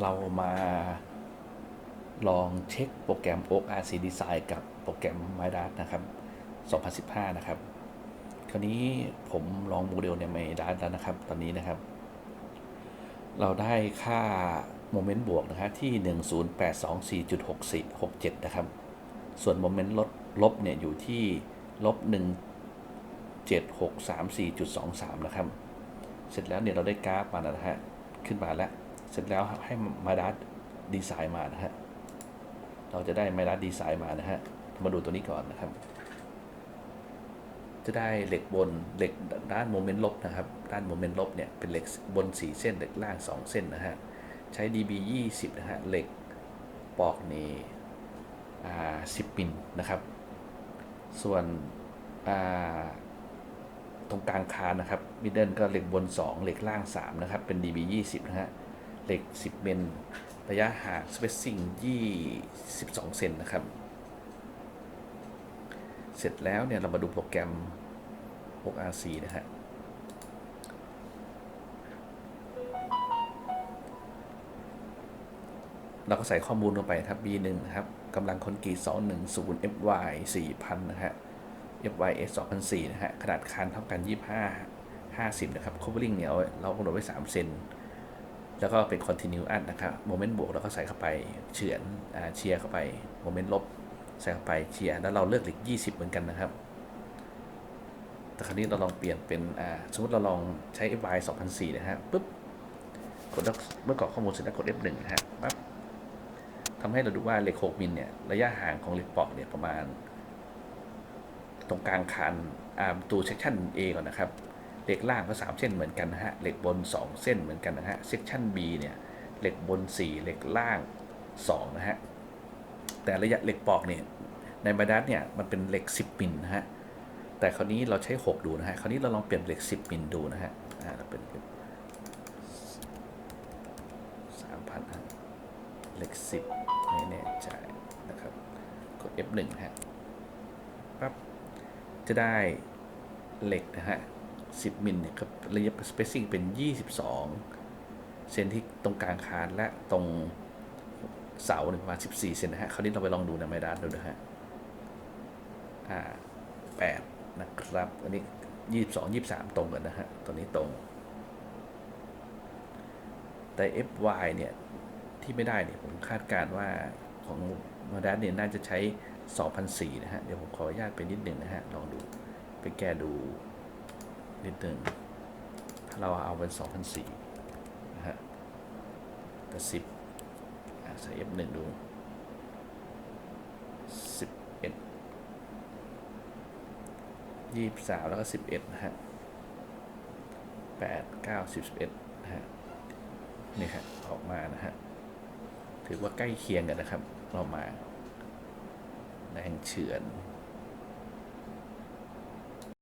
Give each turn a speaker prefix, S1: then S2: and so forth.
S1: เรามาลองเช็คโปรแกรม ORC Design กับโปรแกรม m y d a t นะครับ 2015 นะครับ คราวนี้ผมลองโมเดลใน m y d a t แล้วนะครับ ตอนนี้นะครับ เราได้ค่าโมเมนต์บวกนะครับที่ 10824.6467 นะครับ ส่วนโมเมนต์ลดลบเนี่ยอยู่ที่ลบ 17634.23 นะครับ เสร็จแล้วเนี่ยเราได้กราฟมาแล้วนะฮะ ขึ้นมาแล้ว เสร็จแล้วให้มาดัสดีไซน์มานะฮะ เราจะได้มาดัสดีไซน์มานะฮะ มาดูตัวนี้ก่อนนะครับ จะได้เหล็กบนเหล็กด้านโมเมนต์ลบนะครับ ด้านโมเมนต์ลบเนี่ยเป็นเหล็กบน 4 เส้น เหล็กล่าง 2 เส้นนะฮะ ใช้ db 20 นะฮะ เหล็กปอกนี่อ่า10มิลนะครับ ส่วนตรงกลางคานนะครับมิดเดิลก็เหล็กบน 2 เหล็กล่าง 3 นะครับ เป็น db 20 นะฮะ เหล็ก 10มิลระยะห่าง spacing 22 เซนนะครับ เสร็จแล้วเนี่ย เรามาดูโปรแกรม ORC นะฮะเราก็ใส่ข้อมูลลงไปครับ B1 นะครับกำลังคนกรีต210 FY 4,000 นะฮะ FYS 2004นะฮะ ขนาดคานเท่ากัน 25 50 นะครับ covering เนี่ยเอาเรากำหนดไว้ 3 เซน แล้วก็เป็น continue อันนะครับโมเมนต์บวกเราก็ใส่เข้าไปเฉือนอ่าเชียร์เข้าไปโมเมนต์ลบใส่เข้าไปเชียร์แล้วเราเลือกเหล็ก20 เหมือนกันนะครับ แต่คราวนี้เราลองเปลี่ยนเป็นอ่าสมมติเราลองใช้ FY 2004นะฮะปุ๊บกดเมื่อกรอกข้อมูลเสร็จแล้วกด F1 นะฮะปั๊บทำให้เราดูว่าเหล็ก6มิลเนี่ยระยะห่างของเหล็กปอกเนี่ยประมาณ ตรงกลางคานอ่าตัวเซกชัน A ก่อนนะครับ เหล็กล่างก็3เส้นเหมือนกันนะฮะ เหล็กบน 2 เส้นเหมือนกันนะฮะ เซกชัน B เนี่ย เหล็กบน 4 เหล็กล่าง 2 นะฮะ แต่ระยะเหล็กปอกเนี่ย ในบาดัสเนี่ย มันเป็นเหล็ก 10 มิลนะฮะ แต่คราวนี้เราใช้ 6 ดูนะฮะ คราวนี้เราลองเปลี่ยนเหล็ก 10 มิลดูนะฮะ อ่า เราเป็นสามพันเหล็ก 10 ไม่แน่ใจนะครับ กด F1 ฮะ ปั๊บ จะได้เหล็กนะฮะ 10 มิลเนี่ยครับระยะ spacing เป็น 22 เซนที่ตรงกลางคานและตรงเสาเนี่ยประมาณ 14 เซนนะฮะ คราวนี้เราไปลองดูในไมดานดูนะฮะ อ่า8นะครับ อันนี้ 22 23 ตรงกันนะฮะ ตัวนี้ตรง แต่ FY เนี่ย ที่ไม่ได้เนี่ย ผมคาดการณ์ว่าของมาดานเนี่ยน่าจะใช้ 2004 นะฮะ เดี๋ยวผมขออนุญาตไปนิดหนึ่งนะฮะ ลองดู ไปแก้ดู นิดหนึ่งถ้าเราเอาเป็น2004นะฮะแต่10ใส่ F1 ดู 11 23 แล้วก็ 11 นะฮะ 8 9 10 11 นะฮะ นี่ครับออกมานะฮะ ถือว่าใกล้เคียงกันนะครับ เรามาแรงเฉือน